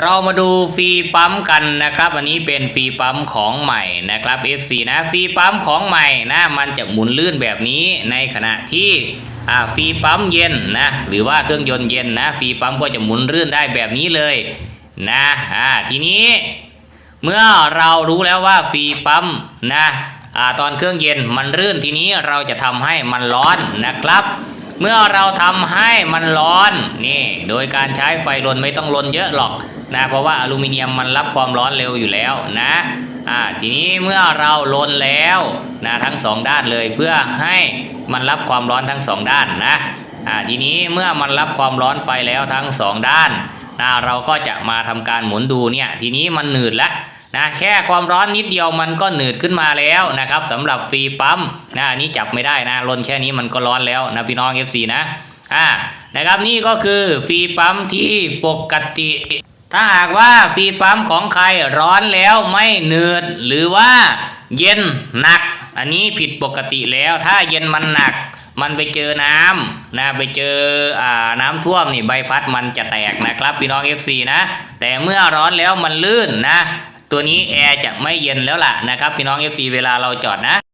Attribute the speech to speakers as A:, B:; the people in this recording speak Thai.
A: เรามาดูฟรีปั๊มกันนะครับ อันนี้เป็นฟรีปั๊มของใหม่นะครับ FC นะฟรีปั๊มของใหม่นะมันจะหมุนลื่นแบบนี้ในขณะที่ฟรีปั๊มเย็นนะหรือว่าเครื่องยนต์เย็นนะฟรีปั๊มก็จะหมุนลื่นได้แบบนี้เลยนะอ่าทีนี้ เมื่อเรารู้แล้วว่าฟรีปั๊มนะอ่าตอนเครื่องเย็นมันรื่นทีนี้เราจะทำให้มันร้อนนะครับ เมื่อเราทำให้มันร้อนนี่โดยการใช้ไฟลนไม่ต้องลนเยอะหรอก นะเพราะว่าอลูมิเนียมมันรับความร้อนเร็วอยู่แล้วนะอ่าทีนี้เมื่อเราลนแล้วนะทั้งสองด้านเลยเพื่อให้มันรับความร้อนทั้งสองด้านนะอ่าทีนี้เมื่อมันรับความร้อนไปแล้วทั้งสองด้านนะเราก็จะมาทำการหมุนดูเนี่ยทีนี้มันหนืดแล้วนะแค่ความร้อนนิดเดียวมันก็หนืดขึ้นมาแล้วนะครับสำหรับฟรีปั๊มนะอันนี้จับไม่ได้นะลนแค่นี้มันก็ร้อนแล้วนะพี่น้อง FC นะอ่านะครับนี่ก็คือฟรีปั๊มที่ปกติ ถ้าหากว่าฟีปั๊มของใครร้อนแล้วไม่หนืดหรือว่าเย็นหนัก อันนี้ผิดปกติแล้วถ้าเย็นมันหนัก มันไปเจอน้ำนะไปเจออน้ำท่วมนี่ใบพัดมันจะแตกนะครับพี่น้อง FC นะ แต่เมื่อร้อนแล้วมันลื่นนะ ตัวนี้แอร์จะไม่เย็นแล้วล่ะนะครับพี่น้อง FC เวลาเราจอดนะ